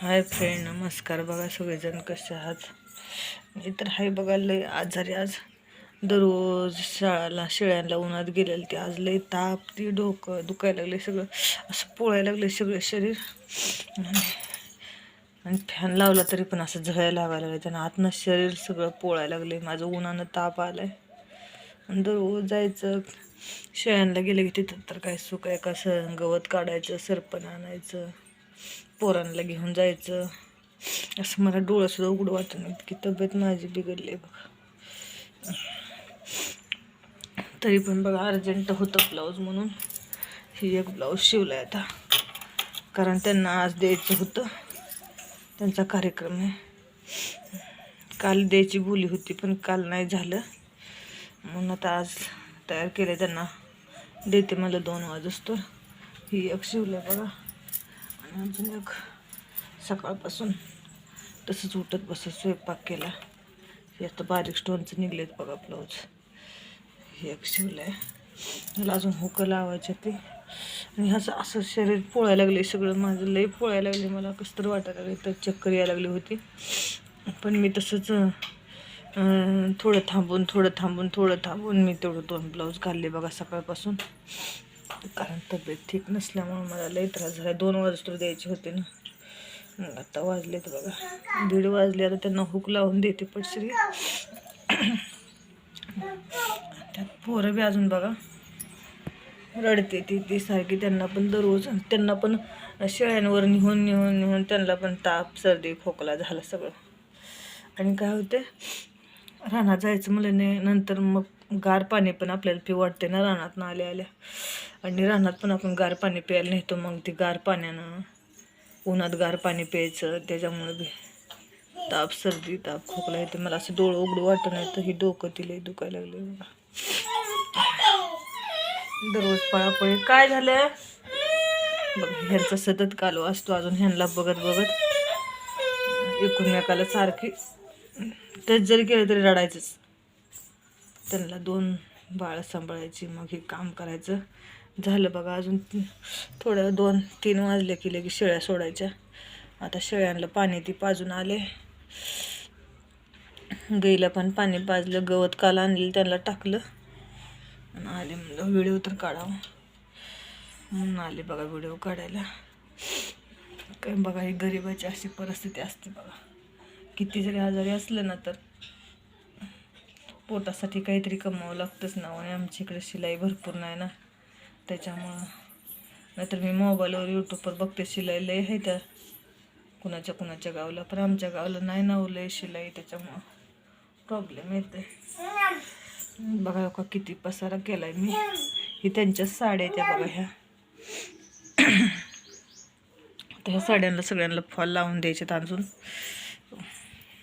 Hi friend नमस्कार बघा सगळेजण कसे आहात? मी तर हाय बघा लय आजारी आज. दररोज शाळाला शेळ्यांना उन्हात गेलेलं ते. आज लय ताप ती डोकं दुखायला लागले सगळं. असं पोळायला लागले सगळे शरीर. आणि फॅन लावला तरी पण असं झळायला लावायला लागले त्यानं आतनं शरीर सगळं पोळायला लागले माझं उन्हानं ताप आलाय. आणि दररोज जायचं शेळ्यांना गेलं की तिथं तर काय सुख आहे? कसं गवत काढायचं सरपण आणायचं. पोरांना घेऊन जायचं. असं मला डोळंसुद्धा उघडं वाटत नाही. की तब्येत माझी बिघडली बघा. तरी पण बघा अर्जंट होतं ब्लाऊज म्हणून. ही एक ब्लाऊज शिवला आहे आता. कारण त्यांना आज द्यायचं होतं. त्यांचा कार्यक्रम आहे. काल द्यायची बोली होती पण काल नाही झालं. म्हणून आता आज तयार केलं त्यांना. देते मला दोन वाजता ही एक शिवलं बघा. अजून एक सकाळपासून तसंच उठत बसत स्वयंपाक केला. हे आता बारीक स्टोनचं निघलेत बघा ब्लाऊज हे एक शिवलं आहे मला अजून हुकं लावायचे ते. आणि ह्याचं असं शरीर पोळायला लागले सगळं. माझं लई पोळायला लागले मला कसं तर वाटायला लागले तर चक्कर यायला लागली होती. पण मी तसंच थोडं थांबून थोडं थांबून थोडं थांबून मी तेवढं दोन ब्लाऊज घालले बघा सकाळपासून. कारण तब्येत ठीक नसल्यामुळे मला लई त्रास झाला. दोन वाजता द्यायचे होते ना. मग आता वाजलेत बघा. दीड वाजले आता त्यांना हुक लावून देते पटश्री त्यात पोरं बी अजून बघा. रडते ती ती सारखी त्यांना पण दररोज त्यांना पण शेळ्यांवर निहून निहून निहून त्यांना पण ताप सर्दी खोकला झाला सगळं. आणि काय होते रानात जायचं मला नाही नंतर मग गार पाणी पण आपल्याला पिऊ वाटते ना रानात आल्या आल्या. आणि रानात पण आपण गार पाणी प्यायला नेतो मग ते गार पाण्यानं. उन्हात गार पाणी प्यायचं त्याच्यामुळे बी ताप सर्दी ताप खोकला येते. मला असं डोळं उघडं वाटत नाही तर ही डोकं तिला दुखायला लागले दररोज पळापळी. काय झालं बघ ह्यांचा सतत कालवा असतो अजून ह्यांना बघत बघत. एकूणमेकाला सारखी. तेच जरी केलं तरी रडायचंच. त्यांना दोन बाळ सांभाळायची मग हे काम करायचं. झालं बघा अजून थोडं दोन तीन वाजले की लगे शेळ्या सोडायच्या. आता शेळ्यांना पाणी ती पाजून आले. गाईला पण पाणी पाजलं गवत काल आणलं त्यांना टाकलं. आणि आले म्हणलं व्हिडिओ तर काढावं. म्हणून आले बघा व्हिडिओ काढायला. काय बघा ही गरिबाची अशी परिस्थिती असते बघा. किती जरी आजारी असलं ना तर. पोटासाठी काहीतरी कमावं लागतंच ना आणि आमच्या इकडे शिलाई भरपूर नाही ना. त्याच्यामुळं नाहीतर मी मोबाईलवर यूट्यूबवर बघते शिलाई लय आहे त्या कुणाच्या कुणाच्या गावाला पण आमच्या गावाला नाही ना हो लय शिलाई त्याच्यामुळं प्रॉब्लेम येते बघा का किती पसारा केलाय मी. ही त्यांच्याच साड्या आहेत त्या बघा ह्या. तर ह्या साड्यांना सगळ्यांना फॉल लावून द्यायचे अजून.